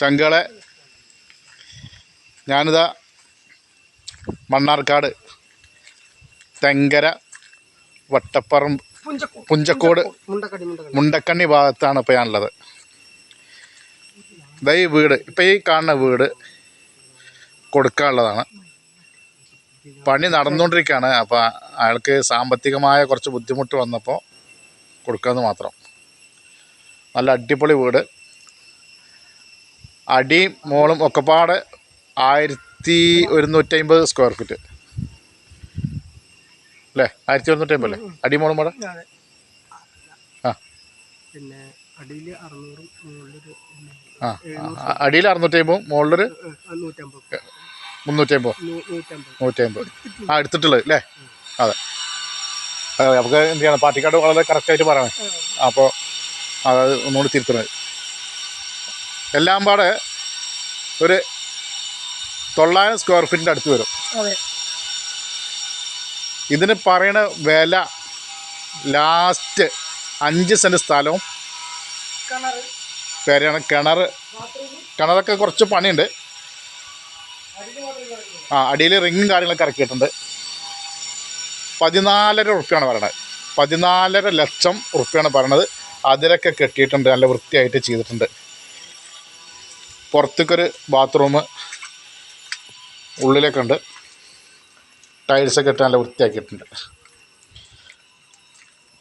ചങ്കളെ. ഞാനിതാ മണ്ണാർക്കാട് തെങ്കര വട്ടപ്പറമ്പ് പുഞ്ചക്കോട് മുണ്ടക്കണ്ണി ഭാഗത്താണ് ഇപ്പോൾ ഞാനുള്ളത്. ഇതാ ഈ വീട്. ഇപ്പം ഈ കാണുന്ന വീട് കൊടുക്കാനുള്ളതാണ്. പണി നടന്നുകൊണ്ടിരിക്കുകയാണ്. അപ്പോൾ അയാൾക്ക് സാമ്പത്തികമായ കുറച്ച് ബുദ്ധിമുട്ട് വന്നപ്പോൾ കൊടുക്കാമെന്ന് മാത്രം. നല്ല അടിപൊളി വീട്. അടിയും മോളും ഒക്കെപ്പാടെ ആയിരത്തി ഒരുന്നൂറ്റി അമ്പത് സ്ക്വയർ ഫീറ്റ് അല്ലേ? ആയിരത്തി ഒരുന്നൂറ്റി അമ്പത് അല്ലേ അടി മോളും പാടെ? ആ. പിന്നെ അടിയിൽ അറുന്നൂറും മുകളിലൊരു ആ അടിയിൽ അറുന്നൂറ്റി അമ്പതും മുകളിലൊരു നൂറ്റമ്പത്. മുന്നൂറ്റി അമ്പത് നൂറ്റമ്പത്. ആ എടുത്തിട്ടുള്ളത് അല്ലേ? അതെ. നമുക്ക് എന്ത് ചെയ്യണം? പാർട്ടിക്കാട് വളരെ കറക്റ്റായിട്ട് പറയണേ. അപ്പോൾ അത് ഒന്നുകൂടി തിരുത്തണത് എല്ലാം പാടെ ഒരു തൊള്ളായിരം സ്ക്വയർ ഫീറ്റിന്റെ അടുത്ത് വരും. ഇതിന് പറയണ വില ലാസ്റ്റ് അഞ്ച് സെന്റ് സ്ഥലവും കിണറ് പേരാണ് കിണർ. കിണറൊക്കെ കുറച്ച് പണിയുണ്ട്. ആ അടിയിൽ റിങ്ങും കാര്യങ്ങളൊക്കെ ഇറക്കിയിട്ടുണ്ട്. പതിനാലര ഉറുപ്പ്യാണ് പറയണത്. പതിനാലര ലക്ഷം ഉറുപ്പ്യാണ് പറയണത്. അതിലൊക്കെ കെട്ടിയിട്ടുണ്ട് നല്ല വൃത്തിയായിട്ട് ചെയ്തിട്ടുണ്ട്. പുറത്തേക്കൊരു ബാത്റൂം ഉള്ളിലേക്കുണ്ട്. ടൈൽസൊക്കെ ഇട്ട് നല്ല വൃത്തിയാക്കിയിട്ടുണ്ട്.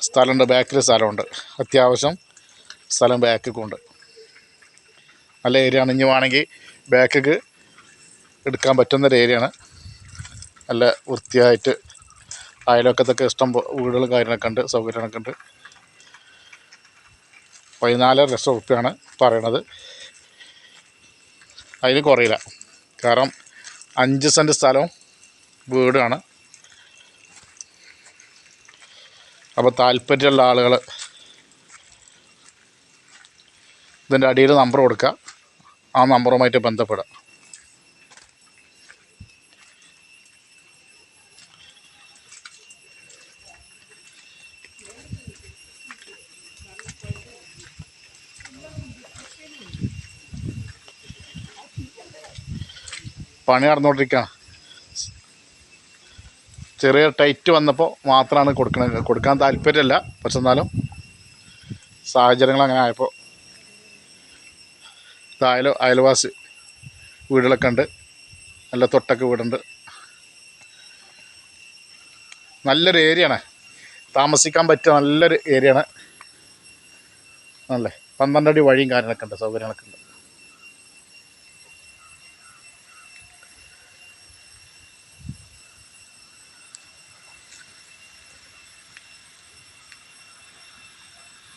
സ്ഥലമുണ്ട് ബാക്കിൽ സ്ഥലമുണ്ട്. അത്യാവശ്യം സ്ഥലം ബാക്കൊക്കെ ഉണ്ട് നല്ല ഏരിയ ആണ്. ഇനി വേണമെങ്കിൽ ബാക്കിൽ എടുക്കാൻ പറ്റുന്നൊരു ഏരിയയാണ് നല്ല വൃത്തിയായിട്ട് അയലൊക്കത്തൊക്കെ ഇഷ്ടം വീടുകൾ കാര്യങ്ങളൊക്കെ ഉണ്ട് സൗകര്യങ്ങളൊക്കെ ഉണ്ട്. പതിനാലര ലക്ഷം റുപ്യാണ് പറയണത്. അതിന് കുറയില്ല. കാരണം അഞ്ച് സെന്റ് സ്ഥലവും വീടാണ്. അപ്പോൾ താല്പര്യമുള്ള ആളുകൾ ഇതിന്റെ അടിയിൽ നമ്പർ കൊടുക്കുക. ആ നമ്പറുമായിട്ട് ബന്ധപ്പെടുക. പണി നടന്നുകൊണ്ടിരിക്കുകയാണ് ചെറിയ ടൈറ്റ് വന്നപ്പോൾ മാത്രമാണ് കൊടുക്കണത് കൊടുക്കാൻ താല്പര്യമില്ല പക്ഷെ എന്നാലും സാഹചര്യങ്ങൾ അങ്ങനെ ആയപ്പോൾ അയലോ അയൽവാസി വീടുകളൊക്കെ ഉണ്ട്. നല്ല തൊട്ടൊക്കെ വീടുണ്ട്. നല്ലൊരു ഏരിയയാണ് താമസിക്കാൻ പറ്റിയ നല്ലൊരു ഏരിയയാണ് അല്ലേ? പന്ത്രണ്ടടി വഴിയും കാര്യങ്ങളൊക്കെ ഉണ്ട് സൗകര്യങ്ങളൊക്കെ ഉണ്ട്.